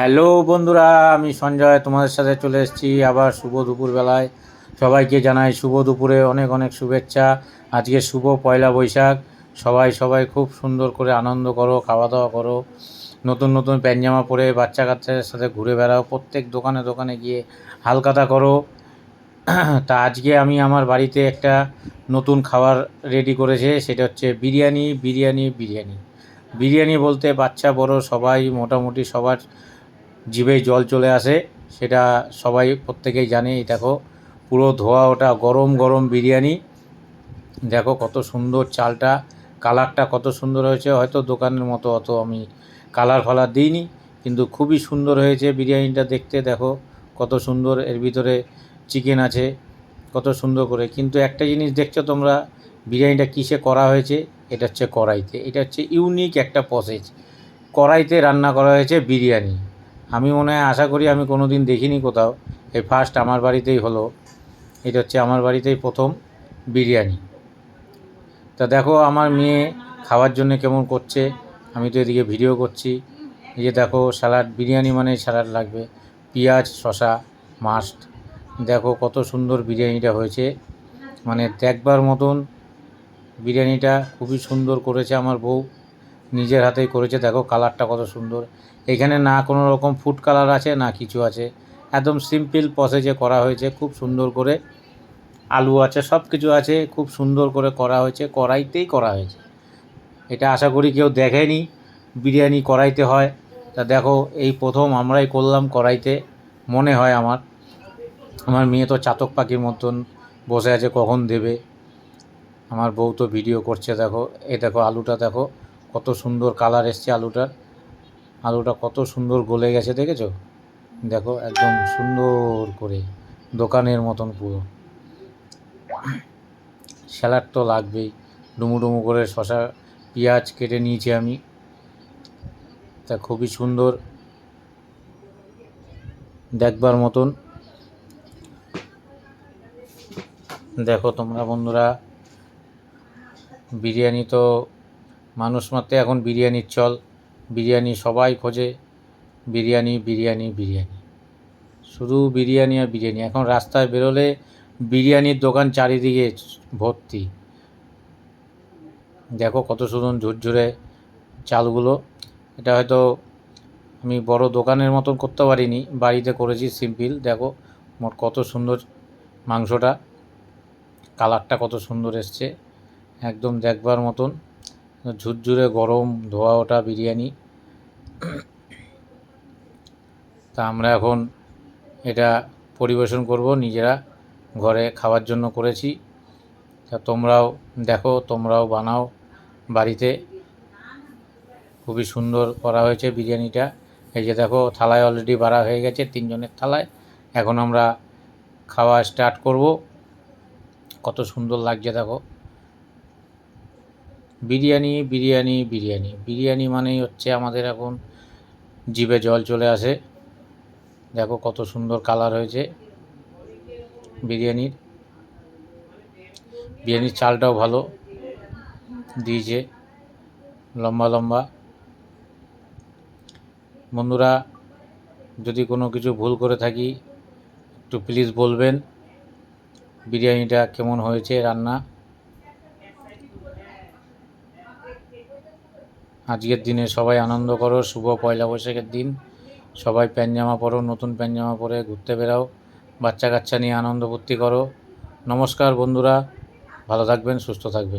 Hello বন্ধুরা, আমি সঞ্জয়, তোমাদের সাথে চলে এসেছি আবার শুভ দুপুরবেলায় সবাইকে জানাই শুভ দুপুরে অনেক অনেক শুভেচ্ছা। আজকে শুভ পয়লা বৈশাখ। সবাই সবাই খুব সুন্দর করে আনন্দ করো, খাওয়া দাওয়া করো। নতুন নতুন প্যান্জামা পরে বাচ্চা কাচ্চাদের সাথে ঘুরে বেড়াও, প্রত্যেক দোকানে দোকানে গিয়ে হালকাতা করো। তা আজকে আমি আমার বাড়িতে একটা নতুন খাবার রেডি করেছে, সেটা হচ্ছে বিরিয়ানি বিরিয়ানি বিরিয়ানি। বিরিয়ানি বলতে বাচ্চা, বড়, সবাই, মোটামুটি সবার জিভে জল চলে আসে, সেটা সবাই প্রত্যেকেই জানে। এই দেখো, পুরো ধোয়া ওটা, গরম গরম বিরিয়ানি। দেখো কত সুন্দর চালটা, কালারটা কত সুন্দর হয়েছে। হয়তো দোকানের মতো অত আমি কালার ফালার দিইনি, কিন্তু খুবই সুন্দর হয়েছে বিরিয়ানিটা দেখতে। দেখো কত সুন্দর, এর ভিতরে চিকেন আছে, কত সুন্দর করে। কিন্তু একটা জিনিস দেখছ তোমরা, বিরিয়ানিটা কিসে করা হয়েছে? এটা হচ্ছে কড়াইতে। এটা হচ্ছে ইউনিক একটা প্রসেস কড়াইতে রান্না করা হয়েছে বিরিয়ানি। আমি মনে হয় আশা করি আমি কোনো দিন দেখিনি কোথাও। এই ফার্স্ট আমার বাড়িতেই হলো। এটা হচ্ছে আমার বাড়িতেই প্রথম বিরিয়ানি। তা দেখো আমার মেয়ে খাওয়ার জন্য কেমন করছে। আমি তো এদিকে ভিডিও করছি। এই যে দেখো স্যালাড বিরিয়ানি মানে স্যালাড লাগবে। পেঁয়াজ শশা মাস্ট দেখো কত সুন্দর বিরিয়ানিটা হয়েছে। মানে দেখবার মতন বিরিয়ানিটা খুবই সুন্দর করেছে আমার বউ। নিজের হাতেই করেছে। দেখো কালারটা কত সুন্দর। এখানে না কোনো রকম ফুড কালার আছে, না কিছু আছে। একদম সিম্পল প্রসেসে করা হয়েছে। খুব সুন্দর করে আলু আছে সব কিছু আছে। খুব সুন্দর করে করা হয়েছে। কড়াইতেই করা হয়েছে। এটা আশা করি কেউ দেখেনি। বিরিয়ানি কড়াইতে হয়। তা দেখো, এই প্রথম আমরাই করলাম কড়াইতে। মনে হয় আমার। আমার মেয়ে তো চাতক পাখির মতন বসে আছে, কখন দেবে? আমার বউ তো ভিডিও করছে, দেখো। এ দেখো আলুটা, দেখো। কত সুন্দর কালার এসছে আলুটার। আলুটা কত সুন্দর গলে গেছে, দেখেছ? দেখো, একদম সুন্দর করে, দোকানের মতন পুরো। স্যালাড তো লাগবেই। ডুমু ডুমু করে শশা পেঁয়াজ কেটে নিয়েছি আমি। তা খুবই সুন্দর। দেখবার মতন। দেখো তোমরা বন্ধুরা, বিরিয়ানি তো মানুষ মাত্রে এখন বিরিয়ানির চল। বিরিয়ানি সবাই খোঁজে। বিরিয়ানি বিরিয়ানি বিরিয়ানি। শুধু বিরিয়ানি আর বিরিয়ানি। এখন রাস্তায় বেরোলে বিরিয়ানির দোকান চারিদিকে ভর্তি। দেখো কত সুন্দর ঝুরঝুরে চালগুলো। এটা হয়তো আমি বড় দোকানের মতন করতে পারিনি। বাড়িতে করেছি সিম্পল, দেখো। মোট কত সুন্দর মাংসটা। কালারটা কত সুন্দর এসছে। একদম দেখবার মতন। ঝুরঝুরে গরম ধোয়া ওটা বিরিয়ানি। তা আমরা এখন এটা পরিবেশন করব নিজেরা ঘরে খাওয়ার জন্য করেছি। তা তোমরাও দেখো, তোমরাও বানাও বাড়িতে। খুবই সুন্দর করা হয়েছে বিরিয়ানিটা। এই যে দেখো, থালায় অলরেডি বাড়া হয়ে গেছে তিনজনের থালায়। এখন আমরা খাওয়া স্টার্ট করব। কত সুন্দর লাগছে দেখো। বিরিয়ানি বিরিয়ানি বিরিয়ানি। বিরিয়ানি মানেই হচ্ছে আমাদের এখন জিভে জল চলে আসে। দেখো কত সুন্দর কালার হয়েছে বিরিয়ানির। বিরিয়ানির চালটাও ভালো দিয়েছে, লম্বা লম্বা। বন্ধুরা, যদি কোনো কিছু ভুল করে থাকি, একটু প্লিজ বলবেন, বিরিয়ানিটা কেমন হয়েছে রান্না? আজকের দিনে সবাই আনন্দ করো, শুভ পয়লা বৈশাখের দিন। সবাই প্যান্ট জামা পরো, নতুন প্যান্ট জামা পরে ঘুরতে বেরাও বাচ্চা কাচ্চা নিয়ে আনন্দ ফুর্তি করো। নমস্কার বন্ধুরা, ভালো থাকবেন, সুস্থ থাকবেন।